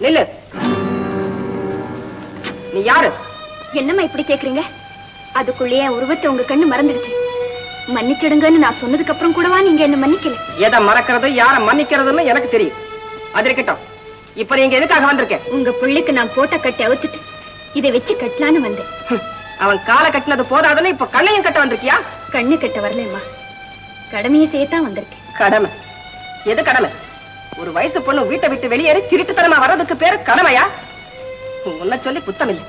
நில்லு. நீ யாரு? என்னம்மா இப்படி கேக்குறீங்க? அதுக்குள்ளேயே உருவத்தை உங்க கண்ணு மறந்துடுச்சு. மன்னிச்சிடுங்கன்னு நான் சொன்னதுக்கு அப்புறம் கூடவா நீங்க என்ன மன்னிக்கல? எதை மறக்கிறது யார மன்னிக்கிறதுன்னு எனக்கு தெரியும். அது இருக்கட்டும். இப்ப நீங்க எதுக்காக வந்திருக்கேன் உங்க புள்ளைக்கு நான் போட்ட கட்டி அவுத்துட்டு இதை வச்சு கட்டலான்னு வந்தேன். அவன் காலை கட்டினது போதாதுன்னு இப்ப கண்ணையும் கட்ட வந்திருக்கியா? கண்ணு கட்ட வரலம்மா. கடமையை செய்யத்தான் வந்திருக்கேன். கடமை. எது கடமை? ஒரு வயசு பொண்ணு வீட்டை விட்டு வெளியேறி திருட்டுத்தனமா வர்றதுக்கு பேரு கடமையா? உன்னை சொல்லி குத்தம் இல்லை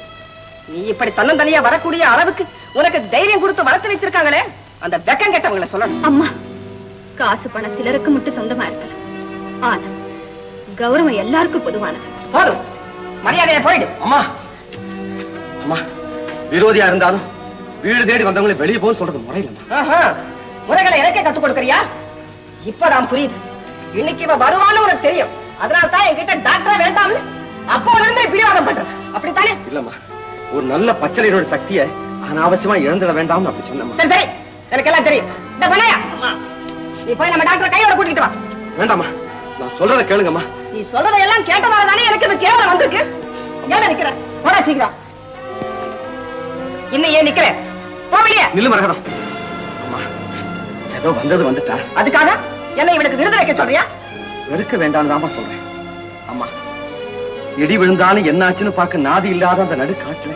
நீ இப்படி தன்னந்தனியா வரக்கூடிய அளவுக்கு உனக்கு தைரியம் கொடுத்து வளர்த்து வச்சிருக்காங்களே அந்த வெக்கம் கெட்டவங்களை சொல்லணும். அம்மா காசு பணம் சிலருக்கு மட்டும் சொந்தமா இருக்கலாம் ஆனா கௌரவம் எல்லாருக்கும் பொதுவானது. போதும். மரியாதையை போயிடு. அம்மா. அம்மா விரோதியா இருந்தாலும் வீடு தேடி வந்தவங்களை வெளியே போன்னு சொல்றது முறையிலம்மா ஆஹா, முறைகளை எனக்கே கத்துக் கொடுக்கறியா? இப்பதான் புரியுது. இன்னைக்கு இவ வருவான்னு உனக்கு தெரியும். அதனால தான் என்கிட்ட டாக்டரா வேண்டாம்னு அப்போ இருந்து பிடிவாதம் பண்றேன் அப்படித்தானே? இல்லம்மா. ஒரு நல்ல பச்சளையரோட சக்தியை அனாவசியமா இழந்துட வேண்டாம்னு அப்படி சொன்னம்மா. சரி சரி. எனக்கு எல்லாம் தெரியும். இந்த பண்ணையா நீ போய் நம்ம டாக்டர் கையோட கூட்டிட்டு வா. வேண்டாம்மா. நான் சொல்றத கேளுங்கம்மா. நீ சொல்றதை எல்லாம் கேட்டதால தானே எனக்கு இந்த கேவலம் வந்திருக்கு? ஏன் நிக்கிற போட சீக்கிரம். இன்னும் ஏன் நிக்கிற? போகலையே நில்லு மரகதம். அம்மா ஏதோ வந்தது வந்துட்டா. அதுக்காக? என்ன இவளுக்கு விருது வைக்க சொல்றியா? வெறுக்க வேண்டாம்னு தாம்மா சொல்றேன். அம்மா இடி விழுந்தாலும் என்னாச்சுன்னு பார்க்க நாதி இல்லாத அந்த நடுக்காட்டுல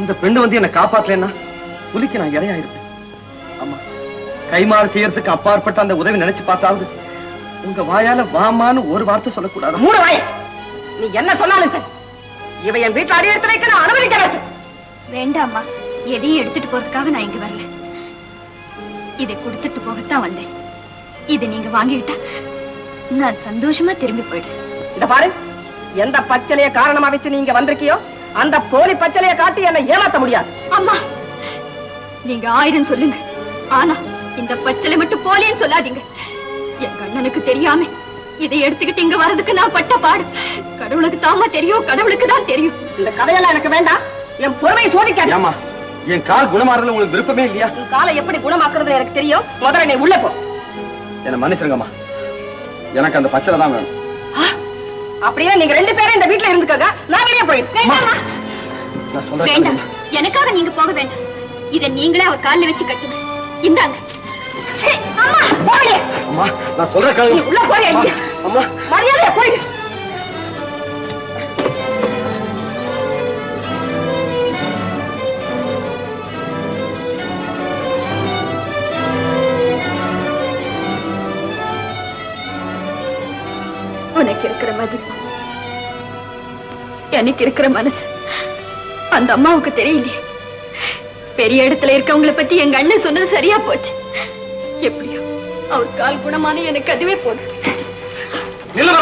இந்த பெண்ணு வந்து என்னை காப்பாத்தலைன்னா புலிக்கு நான் இரையாயிருப்பேன். அம்மா கைமாறு செய்யறதுக்கு அப்பாற்பட்ட அந்த உதவி நினைச்சு பார்த்தாவது உங்க வாயால வாமான்னு ஒரு வார்த்தை சொல்லக்கூடாது? மூணு வாய. நீ என்ன சொன்னாலும் சரி. இவ என் வீட்டுல அடி எடுத்து வைக்க நான் அனுமதிக்க வேண்டாம்மா. எதையும் எடுத்துட்டு போறதுக்காக நான் இங்க வரல. இதை கொடுத்துட்டு போகத்தான் வந்தேன். இதை நீங்க வாங்கிக்கிட்டா நான் சந்தோஷமா திரும்பி போயிடுறேன். இந்த பாரு எந்த பச்சளைய காரணமா வச்சு நீங்க வந்திருக்கியோ அந்த போலி பச்சளைய காட்டி என்னை ஏமாத்த முடியாது. அம்மா நீங்க ஆயிரம் சொல்லுங்க. ஆனா இந்த பச்சளை மட்டும் போலேன்னு சொல்லாதீங்க. என் கண்ணனுக்கு தெரியாம இதை எடுத்துக்கிட்டு இங்க வர்றதுக்கு நான் பட்ட பாடு. கடவுளுக்கு தாமா தெரியும் கடவுளுக்கு தான் தெரியும். இந்த கதையெல்லாம் எனக்கு வேண்டாம். என் பொறுமையை சோதிக்காது ஏமா என் கால் குணமாறதுல உங்களுக்கு விருப்பமே இல்லையா? உன் காலை எப்படி குணமாக்குறது எனக்கு தெரியும். முதல்ல நீ உள்ள போ. என்னை மன்னிச்சிருங்கம்மா. எனக்கு அந்த பச்சளை தான் வேணும். அப்படியே? நீங்க ரெண்டு பேரும் இந்த வீட்டுல இருந்துக்கங்க. நான் வெளியே போயிடுறேன் வேண்டாம். எனக்காக நீங்க போக வேண்டாம். இதை நீங்களே அவர் கால்ல வச்சு கட்டுங்க. இந்தாங்க. அம்மா போகலையே அம்மா நான் கேளுங்க. உள்ள போறியா? அம்மா! மரியாதையா போயிடு. எனக்கு இருக்கிற மனசு. அந்த அம்மாவுக்கு தெரியலையே. பெரிய இடத்துல இருக்கவங்கள பத்தி எங்க அண்ணன் சொன்னது சரியா போச்சு. எப்படியோ அவர் கால் குணமான எனக்கு அதுவே போதும். நில்லு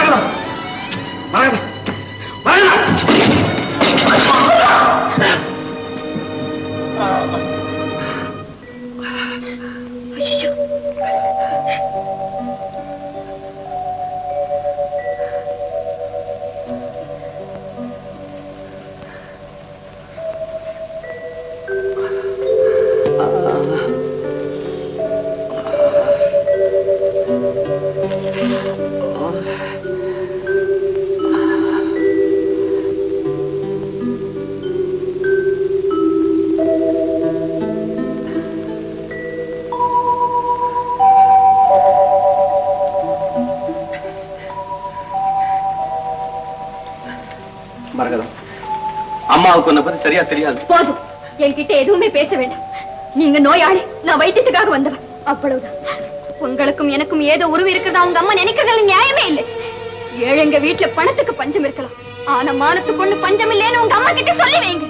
மரகதம். அம்மாவுக்கு உன்னை பத்தி சரியா தெரியாது. போதும். என்கிட்ட எதுவுமே பேச வேண்டாம். நீங்க நோயாளி நான் வைத்தியத்துக்காக வந்தவன். அவ்வளவுதான். உங்களுக்கும் எனக்கும் ஏதோ உருவு இருக்கிறதா உங்க அம்மா நினைக்கிறது நியாயமே இல்லை. ஏழைங்க வீட்டுல பணத்துக்கு பஞ்சம் இருக்கலாம். ஆனா மானத்துக்கு ஒண்ணு பஞ்சம் இல்லைன்னு உங்க அம்மா கிட்ட சொல்லி வைங்க.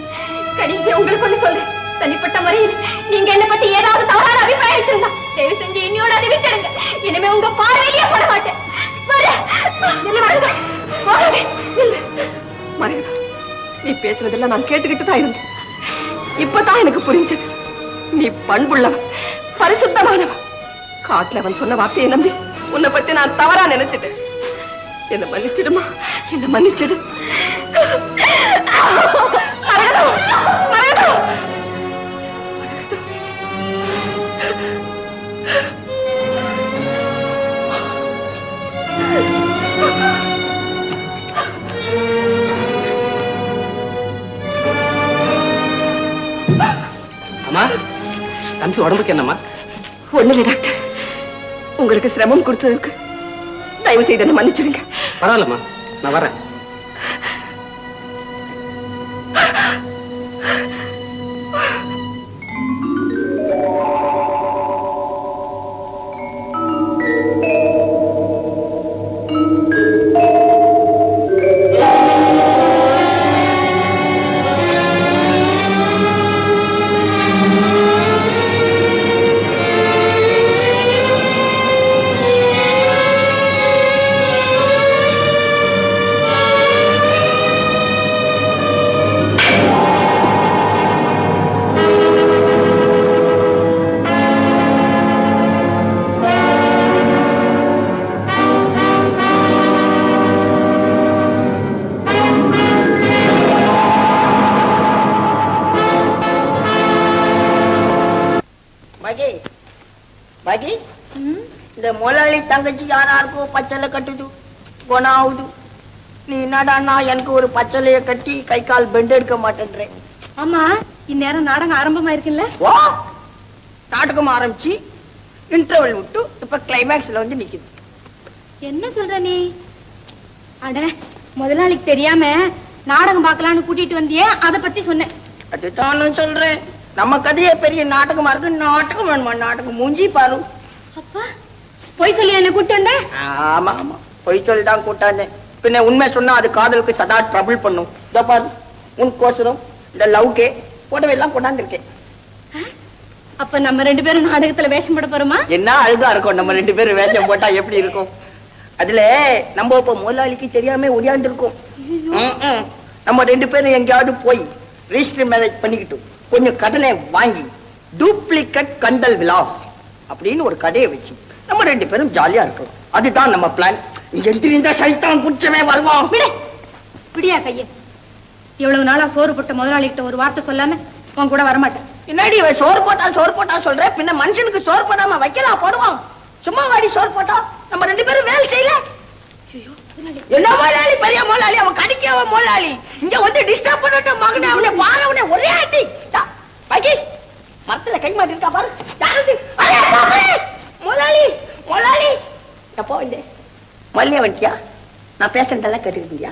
கடைசி உங்களுக்கு ஒண்ணு சொல்றேன். தனிப்பட்ட முறையில் நீங்க என்ன பத்தி ஏதாவது தவறான அபிப்பிராயம் வச்சிருந்தா தயவு செஞ்சு இன்னையோட அதை விட்டுடுங்க. இனிமே உங்க பார்வையிலேயே போட மாட்டேன். வரேன். நீ பேசுறதெல்லாம் நான் கேட்டுக்கிட்டு தான் இருந்தேன். இப்பதான் எனக்கு புரிஞ்சது. நீ பண்புள்ளவன் பரிசுத்தமானவன். காட்டுல அவன் சொன்ன வார்த்தையை நம்பி உன்னை பத்தி நான் தவறா நினைச்சிட்டேன். என்ன மன்னிச்சிடுமா? என்ன மன்னிச்சிடு. அம்மா தம்பி உடம்புக்கு என்னம்மா? ஒண்ணு இல்லை டாக்டர். உங்களுக்கு சிரமம் கொடுத்ததுக்கு தயவு செய்து என்ன மன்னிச்சிடுங்க. பரவாயில்லம்மா. நான் வரேன். தங்கச்சி யாராருக்கோ பச்சலை கட்டுது? குணம் ஆகுது நீ என்னடான்னா எனக்கு ஒரு பச்சலைய கட்டி கை கால் பெண்ட் எடுக்க மாட்டேன்றேன் ஆமா இந்நேரம் நாடகம் ஆரம்பமா இருக்குல்ல ஓ நாடகம் ஆரம்பிச்சு இன்டர்வல் விட்டு இப்ப கிளைமேக்ஸ்ல வந்து நிக்குது. என்ன சொல்ற நீ? அட முதலாளிக்கு தெரியாம நாடகம் பார்க்கலாம்னு கூட்டிட்டு வந்தியே அத பத்தி சொன்னேன் அதுதான் சொல்றேன். நம்ம கதையே பெரிய நாடகமா இருக்கு. நாடகம் வேணுமா? நாடகம் மூஞ்சி பாரு. அப்பா போய் சொல்லி என்ன கூட்டு வந்த? ஆமா ஆமா. பொய் சொல்லி தான் கூட்டாந்தேன் பின்ன உண்மை சொன்னா அது காதலுக்கு சதா ட்ரபிள் பண்ணும். இதோ பாரு உன் கோசரம் இந்த லவ்கே புடவை எல்லாம் கொண்டாந்துருக்கேன். அப்ப நம்ம ரெண்டு பேரும் நாடகத்துல வேஷம் போட போறோமா? என்ன அழுகா இருக்கும்? நம்ம ரெண்டு பேரும் வேஷம் போட்டா எப்படி இருக்கும்? அதுல நம்ம இப்ப முதலாளிக்கு தெரியாம ஒடியாந்துருக்கோம். ம்ம். நம்ம ரெண்டு பேரும் எங்கேயாவது போய் ரிஜிஸ்டர் மேரேஜ் பண்ணிக்கிட்டோம் கொஞ்சம் கடனை வாங்கி டூப்ளிகேட் கண்டல் விலாஸ் அப்படின்னு ஒரு கடையை வச்சு நம்ம ரெண்டு பேரும் ஜாலியா இருக்கணும். அதுதான் நம்ம பிளான் எந்திரிந்த சைத்தான் புடிச்சவே வருவான். விடு. விடியா கைய. இவ்வளவு நாளா சோறு போட்ட முதலாளிகிட்ட ஒரு வார்த்தை சொல்லாம உன் கூட வரமாட்டேன். என்னடி இவன் சோறு போட்டா சோறு போட்டா சொல்ற? பின்ன மனுஷனுக்கு சோறு போடாம வைக்கலாம் போடுவான். சும்மா வாடி சோறு போட்டா. நம்ம ரெண்டு பேரும் வேலை செய்யல. என்ன முதலாளி? பெரிய முதலாளி. அவன் கடிக்கவ முதலாளி. இங்க வந்து டிஸ்டர்ப் பண்ணிட்டு மகனே அவனை பாரவனே ஒரே ஆட்டி தா, பாக்கி மரத்துல கை மாட்டிருக்கா பாரு. யாரது! முதலாளி முதலாளி எப்போ வந்தே மல்லியா வந்துட்டியா நான் பேசுறதெல்லாம் கேட்டுக்கிட்டியா?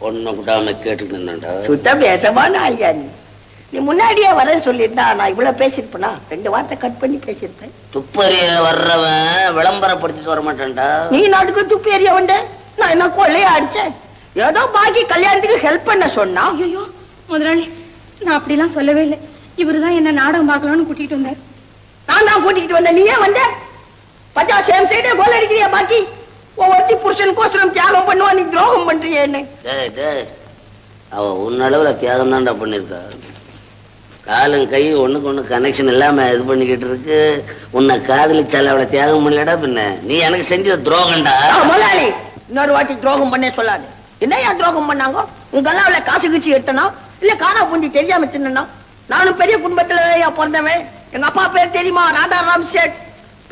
பொண்ணை விடாம கேட்டுட்டு நின்னடா சுத்த பேசமான ஐயா நீ. நீ முன்னாடியே வரேன்னு சொல்லியிருந்தா நான் இவ்வளவு பேசியிருப்பேனா? ரெண்டு வார்த்தை கட் பண்ணி பேசியிருப்பேன். துப்பறிய வர்றவன் விளம்பரப்படுத்திட்டு வர மாட்டான்டா நீ நாட்டுக்கு துப்பி எறிய வந்த நான் என்ன கொள்ளையா அடிச்சேன்? ஏதோ பாக்கி கல்யாணத்துக்கு ஹெல்ப் பண்ண சொன்னா? ஐயோ முதலாளி நான் அப்படிலாம் சொல்லவே இல்லை. இவருதான் என்ன நாடகம் பார்க்கலாம்னு கூட்டிட்டு வந்தார். நான் தான் கூட்டிக்கிட்டு வந்தேன். நீ ஏன் வந்த? பச்சா சேம் சைடே கோல் அடிக்கிறியா பாக்கி? ஒவ்வொருத்தி புருஷனுக்கோசரம் தியாகம் பண்ணுவா நீ துரோகம் பண்றியே என்ன டேய் டேய். அவ உன் அளவுல தியாகம் தான்டா பண்ணிருக்கா. காலும் கை ஒண்ணுக்கு ஒண்ணு கனெக்ஷன் இல்லாம இது பண்ணிக்கிட்டு இருக்கு. உன்னை காதலிச்சால அவளை தியாகம் பண்ணலடா பின்ன. நீ எனக்கு செஞ்ச துரோகம்டா. முதலாளி இன்னொரு வாட்டி துரோகம் பண்ணே சொல்லாது. என்னையா துரோகம் பண்ணாங்க? உங்க அல்லாவுல காசு கீச்சு எடுத்தனா? இல்ல காணா பூந்தி தெரியாம தின்னா நானும் பெரிய குடும்பத்துல பிறந்தவன். எங்க அப்பா பேர் தெரியுமா? ராதாராம் சேட்.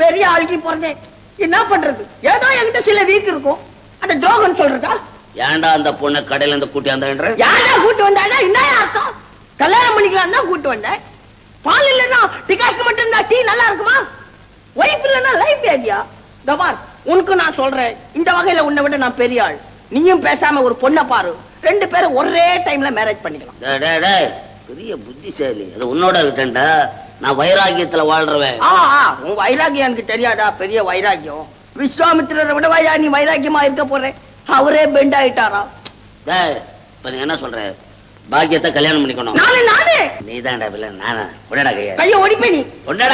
பெரிய ஆளுக்கு பிறந்தேன் என்ன பண்றது? ஏதோ என்கிட்ட சில வீக் இருக்கும். அந்த துரோகம் சொல்றதா? ஏன்டா அந்த பொண்ணை கடையில இருந்து கூட்டியாந்தன்ற யாரா கூட்டு வந்தாடா என்ன அர்த்தம்? கல்யாணம் பண்ணிக்கலாம் தான் கூட்டு வந்தேன். பால் இல்லைன்னா டிகாஷன் மட்டும் இருந்தா டீ நல்லா இருக்குமா? ஒய்ஃப் இல்லைன்னா லைஃப் ஏதியா கபார் உனக்கு நான் சொல்றேன். இந்த வகையில உன்னை விட நான் பெரிய ஆள். நீயும் பேசாம ஒரு பொண்ணை பாரு. ரெண்டு பேரும் ஒரே டைம்ல மேரேஜ் பண்ணிக்கலாம். பெரிய புத்திசாலி. அது உன்னோட இருக்கேன்டா நான் வைராகியத்துல வாழ்றவன். உன் வைராகியம் எனக்கு தெரியாதா? பெரிய வைராகியம். விஸ்வாமித்திரரை விட வையா நீ வைராகியமா இருக்க போறேன் அவரே பெண்ட் ஆயிட்டாரா? இப்ப நீ என்ன சொல்ற? பாக்கியத்தை கல்யாணம் பண்ணிக்கணும். நானே நானே! நீதான்டா பிள்ளை நானா? உடடா கையா. நீ.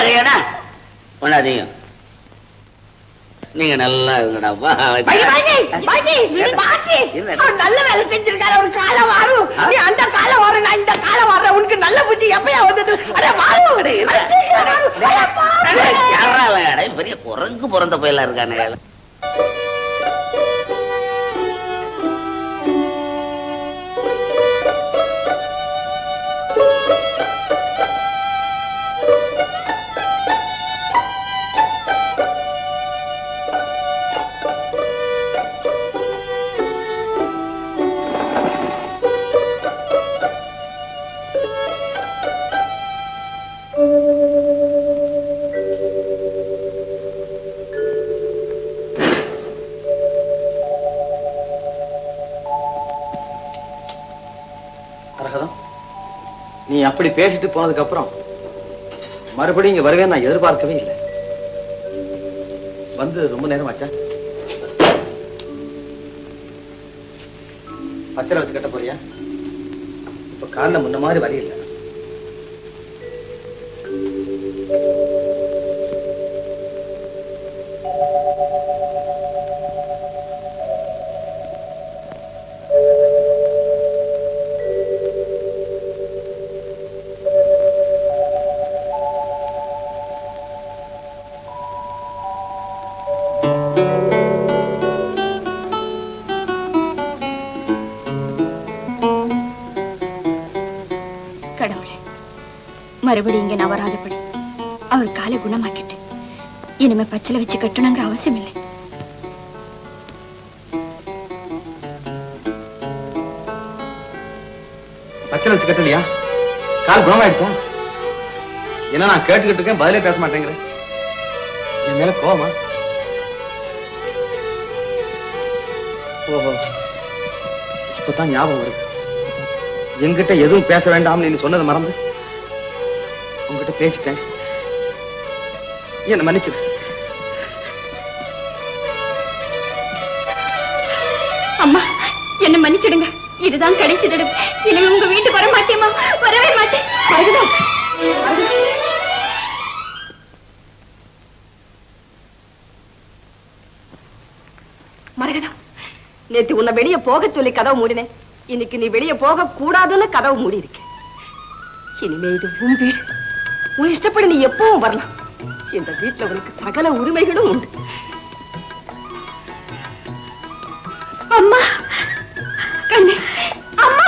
கையாடா நீங்க நல்லா இருங்கடா நல்ல வேலை செஞ்சிருக்காரு அவரு காலை வாரும். நீ அந்த காலை வாரு நான் இந்த காலை வாடுறேன் உனக்கு நல்ல புத்தி எப்பயா வந்தது அட வாரு அட, சீக்கிரம் வாரு. அட, பாரு. யாரா அவன்? அட, பெரிய குரங்கு பிறந்த பயிலா இருக்கானே நீ அப்படி பேசிட்டு போனதுக்கு அப்புறம் மறுபடியும் இங்க வருவேன் நான் எதிர்பார்க்கவே இல்லை. வந்து ரொம்ப நேரம் ஆச்சா? பச்சரை வச்சு கட்ட போறியா? இப்ப காலில் முன்ன மாதிரி வரையில்லை மறுபடியும் இங்க நான் வராதபடி. அவர் காலை குணமாக்கிட்டு. இனிமே பச்சளை வச்சு கட்டணுங்கிற அவசியம் இல்லை பச்சளை வச்சு கட்டலையா? கால் குணமாயிடுச்சா? என்ன நான் கேட்டுக்கிட்டு இருக்கேன் பதிலே பேச மாட்டேங்கிறேன் என் மேல கோவமா? ஓஹோ. இப்பதான் ஞாபகம் வருது. என்கிட்ட எதுவும் பேச வேண்டாம்னு நீ சொன்னது மறந்து உங்ககிட்ட பேசிட்டேன். என்ன மன்னிச்சிரு அம்மா என்ன மன்னிச்சிடுங்க. இதுதான் கடைசி தடவை. இனிமே உங்க வீட்டுக்கு வர மாட்டேமா வரவே மாட்டேன். மருகதம் மரகதம் நேத்து உன்னை வெளியே போக சொல்லி கதவு மூடினேன். இன்னைக்கு நீ வெளியே போக கூடாதுன்னு கதவு மூடி இருக்க இனிமே இது உன் வீடு. உன் இஷ்டப்படி நீ எப்பவும் வரலாம். இந்த வீட்டுல உனக்கு சகல உரிமைகளும் உண்டு. அம்மா! கண்ணே! அம்மா!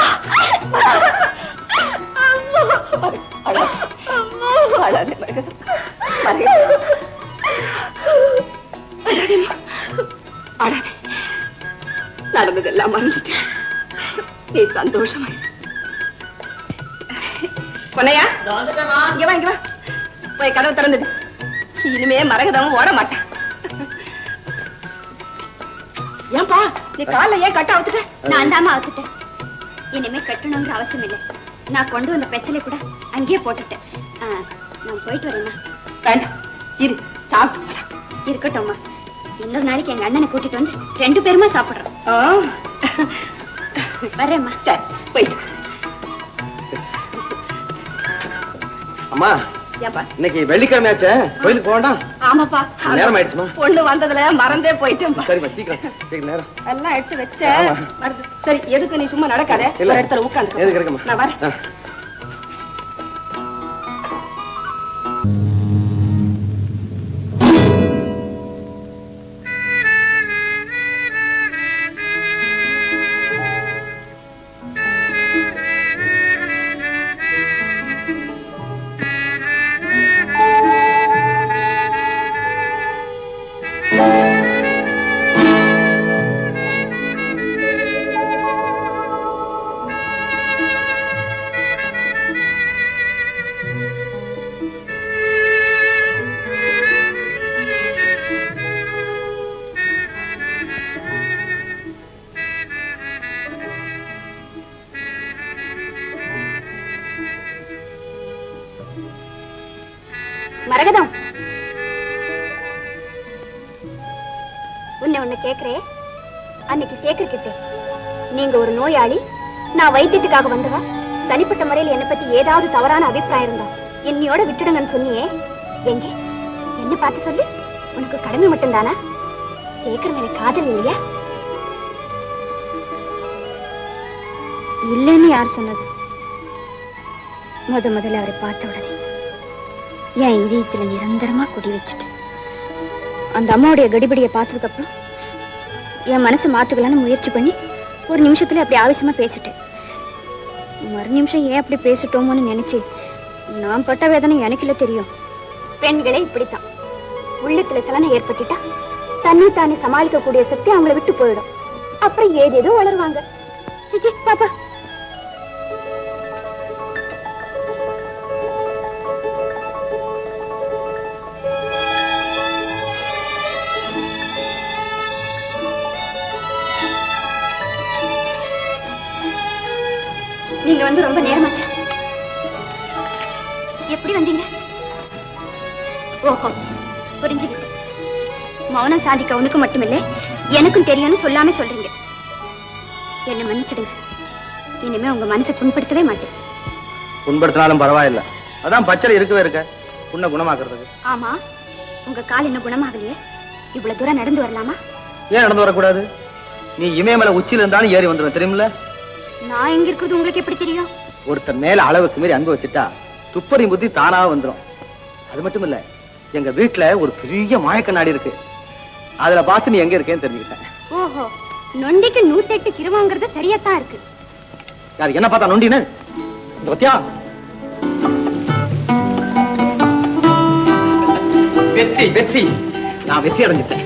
நடந்ததெல்லாம் மறந்துட்டேன். நீ சந்தோஷமாயிரு. பொன்னையா இங்க வா இங்க வா. போய் கதவு திறந்துடு. இனிமே மரகதமும் ஓட மாட்டேன். ஏன்பா நீ காலைல ஏன் கட்ட அவுத்துட்ட? நான் தாமா ஆத்துட்டேன் இனிமே கட்டணுங்கிற அவசியம் இல்லை. நான் கொண்டு வந்த பிரச்சனை கூட அங்கேயே போட்டுட்டேன். நான் போயிட்டு வரேம்மா. வேண்டாம் இரு சாப்பிட்டு போலாம். இருக்கட்டும்மா. இன்னொரு நாளைக்கு எங்க அண்ணனை கூட்டிட்டு வந்து ரெண்டு பேருமா சாப்பிடுறோம். ஆ. வரேம்மா சரி போயிட்டு அம்மா இன்னைக்கு வெள்ளிக்கிழமை ஆச்சே கோயிலுக்கு போக வேண்டாம்? ஆமாப்பா. நேரம் ஆயிடுச்சுமா? பொண்ணு வந்ததுல மறந்தே போயிட்டேன்பா சரிம்மா சீக்கிரம் சீக்கிரம் நேரம். எல்லாம் எடுத்து வச்ச. சரி எதுக்கு நீ சும்மா நடக்காத? இல்ல. இடத்துல உட்காந்து எதுக்கு இருக்குமா நான் வரேன். மரகதம். உன்னை ஒண்ணு கேக்குறேன் அன்னைக்கு சேகர் நீங்க ஒரு நோயாளி நான் வைத்தியத்துக்காக வந்தவா தனிப்பட்ட முறையில் என்னை பத்தி ஏதாவது தவறான அபிப்பிராயம் இருந்தா என்னையோட விட்டுடுங்கன்னு சொன்னியே. எங்க? என்ன பார்த்து சொல்லு. உனக்கு கடமை மட்டும்தானா? சேகர் மேல காதல் இல்லையா? இல்லைன்னு யார் சொன்னது? முத முதல்ல அவரை பார்த்த உடனே. என் இதயத்துல நிரந்தரமா குடி வச்சுட்டேன் அந்த அம்மாவுடைய கடிபடியை பார்த்ததுக்கு அப்புறம் என் மனசை மாத்துக்கலான்னு முயற்சி பண்ணி ஒரு நிமிஷத்துல அப்படி ஆவேசமா பேசிட்டேன். மறு நிமிஷம் ஏன் அப்படி பேசிட்டோமோன்னு நினைச்சு நான் பட்ட வேதனை எனக்குல தெரியும். பெண்களே இப்படித்தான். உள்ளத்துல சலனம் ஏற்பட்டுட்டா தன்னை தானே சமாளிக்கக்கூடிய சக்தி அவங்கள விட்டு போயிடும். அப்புறம் ஏதேதோ வளருவாங்க. சிச்சி பாப்பா. நீங்க வந்து ரொம்ப நேரமாச்சா? எப்படி வந்தீங்க? ஓஹோ புரிஞ்சுக்கிட்டு மௌனம் சாதிக்க உனக்கு மட்டுமில்லை எனக்கும் தெரியும்னு சொல்லாம சொல்றீங்க. என்ன மன்னிச்சிடுங்க. இனிமே உங்க மனசை புண்படுத்தவே மாட்டேன். புண்படுத்தினாலும் பரவாயில்ல. அதான் பச்சளை இருக்கவே இருக்க. புண்ணை குணமாக்குறதுக்கு. ஆமா உங்க கால் இன்னும் குணமாகலையே. இவ்வளவு தூரம் நடந்து வரலாமா? ஏன் நடந்து வரக்கூடாது? நீ இமயமலை உச்சியில இருந்தாலும் ஏறி வந்துடும் தெரியுமில்ல? நான் எங்க இருக்கிறது உங்களுக்கு எப்படி தெரியும்? ஒருத்தர் மேல அளவுக்கு மீறி அன்பு வச்சுட்டா துப்பறி புத்தி தானா வந்துடும் அது மட்டும் இல்ல எங்க வீட்டுல ஒரு பெரிய மாயக்கண்ணாடி இருக்கு. அதுல பார்த்து நீ எங்க இருக்கேன்னு தெரிஞ்சுக்கிட்டேன். ஓஹோ நொண்டிக்கு நூத்தெட்டு கிருவாங்கிறது சரியாத்தான் இருக்கு. யார் என்ன பார்த்தா நொண்டின்னு? பத்தியா? வெற்றி வெற்றி. நான் வெற்றி அடைஞ்சிட்டேன்.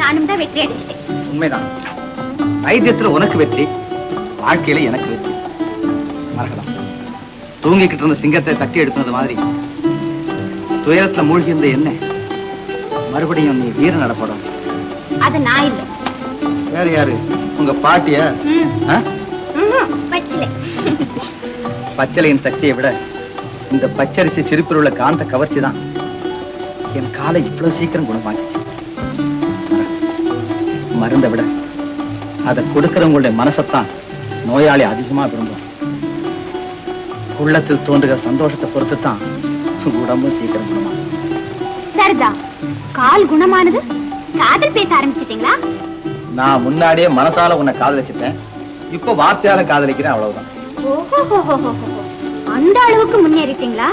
நானும் தான் வெற்றி அடைஞ்சிட்டேன். உண்மைதான். வைத்தியத்துல உனக்கு வெற்றி. வாழ்க்கையில எனக்கு வெற்றி. மறக்கலாம். தூங்கிக்கிட்டு இருந்த சிங்கத்தை தட்டி எடுத்தது மாதிரி. துயரத்துல மூழ்கி இருந்த என்ன? மறுபடியும் நீ வீர நடப்படும் அது நான் இல்லை. வேற யாரு? உங்க பாட்டிய? ஆ? பச்சிலை. பச்சளையின் சக்தியை விட இந்த பச்சரிசி சிரிப்பில் உள்ள காந்த கவர்ச்சி தான் என் காலை இவ்வளவு சீக்கிரம் குணமாக்கிச்சு. மருந்தை விட அதை கொடுக்கிறவங்களுடைய மனசைத்தான் நோயாளி அதிகமா விரும்பும் உள்ளத்தில் தோன்றுகிற சந்தோஷத்தை பொறுத்து தான் உடம்பும் சீக்கிரம் குணமாகும். சரிதா கால் குணமானது? காதல் பேச ஆரம்பிச்சிட்டீங்களா? நான் முன்னாடியே மனசால உன்னை காதலிச்சிட்டேன். இப்போ வார்த்தையால காதலிக்கிறேன் அவ்வளவுதான். அந்த அளவுக்கு முன்னேறிட்டீங்களா?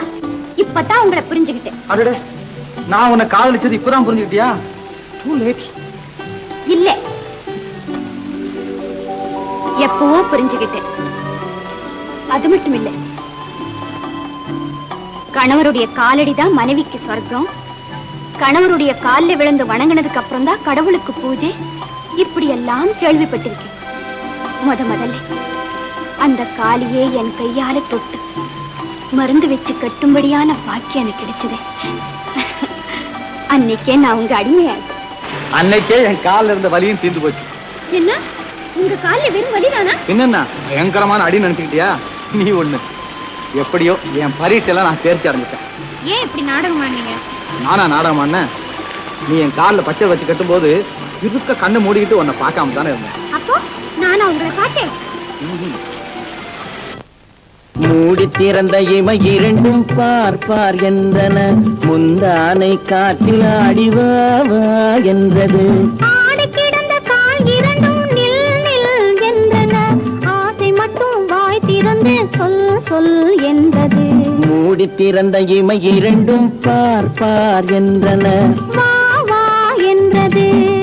இப்பதான் உங்களை புரிஞ்சுக்கிட்டேன். அடடே நான் உன்னை காதலிச்சது இப்பதான் புரிஞ்சுக்கிட்டியா? டூ லேட் இல்ல எப்பவோ புரிஞ்சுக்கிட்டேன் அது மட்டும் இல்ல கணவருடைய காலடி தான் மனைவிக்கு சொர்க்கம். கணவருடைய காலில் விழுந்து வணங்கினதுக்கு அப்புறம் தான் கடவுளுக்கு பூஜை. இப்படி எல்லாம் கேள்விப்பட்டிருக்கேன். முத முதல்ல அந்த காலியே என் கையால தொட்டு மருந்து வச்சு கட்டும்படியான பாக்கியம் எனக்கு கிடைச்சது. அன்னைக்கே நான் உங்க அடிமையாயிட்டேன். அன்னைக்கே என் கால்ல இருந்த வலியும் தீர்ந்து போச்சு. என்ன? உங்க கால்ல வெறும் வலிதானா? என்னன்னா பயங்கரமான அடி நினைச்சுக்கிட்டியா? நீ ஒண்ணு. எப்படியோ என் பரீட்சையெல்லாம் நான் தேர்ச்சி அடைஞ்சிட்டேன். ஏன் இப்படி நாடகம் ஆனீங்க நானா நாடகமாண்ண நீ என் கால்ல பச்சை வச்சு கட்டும்போது இருக்க கண்ணை மூடிக்கிட்டு உன்னை பார்க்காம தானே இருந்தேன். அப்போ நானா உங்களை பார்த்தேன். மூடி திறந்த இமை இரண்டும் பார் பார் என்றன. முந்தானை காற்றில் ஆடிவா வா என்றது. திறந்து சொல் சொல் என்றது. மூடி திறந்த இமை இரண்டும் பார் பார் என்றன. வா வா என்றது.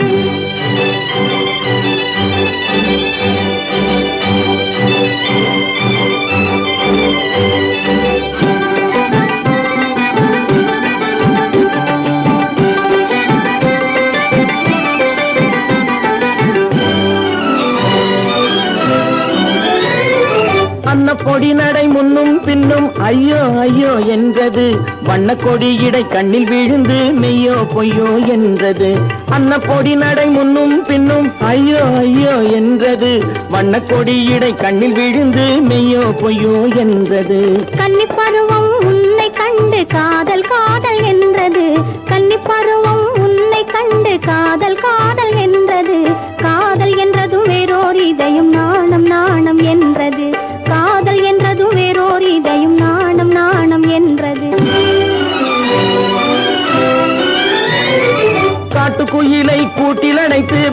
என்றது வண்ண கொடி இடை கண்ணில் விழுந்து மெய்யோ பொய்யோ என்றது. அன்ன பொடி நடை முன்னும் பின்னும் ஐயோ ஐயோ என்றது. வண்ண கொடி இடை கண்ணில் விழுந்து மெய்யோ பொய்யோ என்றது. கன்னி பருவம் உன்னை கண்டு காதல் காதல் என்றது. கன்னி பருவம் உன்னை கண்டு காதல் காதல்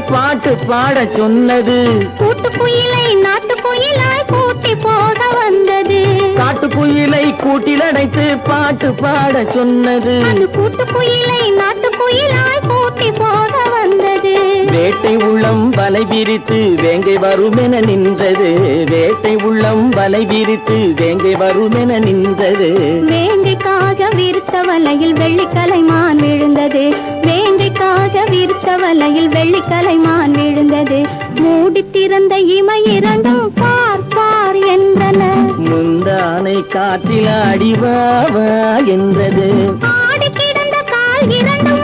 பாட்டு பாடச் சொன்னது. கூட்டுக்குயிலை நாட்டுக்குயிலாய் கூட்டி போக வந்தது. காட்டுக்குயிலை கூட்டில் அடைத்து பாட்டு பாடச் சொன்னது. கூட்டுக்குயிலை வேட்டை உள்ளம் வலை விரித்து வேங்கை வருமென நின்றது. வேட்டை உள்ளம் வலை விரித்து வேங்கை வருமென நின்றது. வேங்கைக்காக விருத்த வலையில் வெள்ளிக்கலைமான் விழுந்தது. வேங்கைக்காக விருத்த வலையில் வெள்ளிக்கலைமான் விழுந்தது. மூடி திறந்த இமை இரண்டும் பார் பார் என்றன. முந்தானை காற்றில் அடிவா வா என்றது. ஆடி கிடந்த கால் இரண்டும்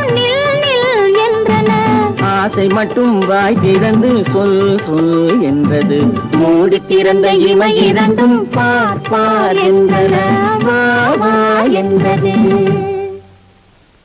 ஆசை மட்டும் வாய் திறந்து சொல் சொல் என்றது. மூடி திறந்த இமை இரண்டும் பார் பார் என்றன. வா வா என்றது.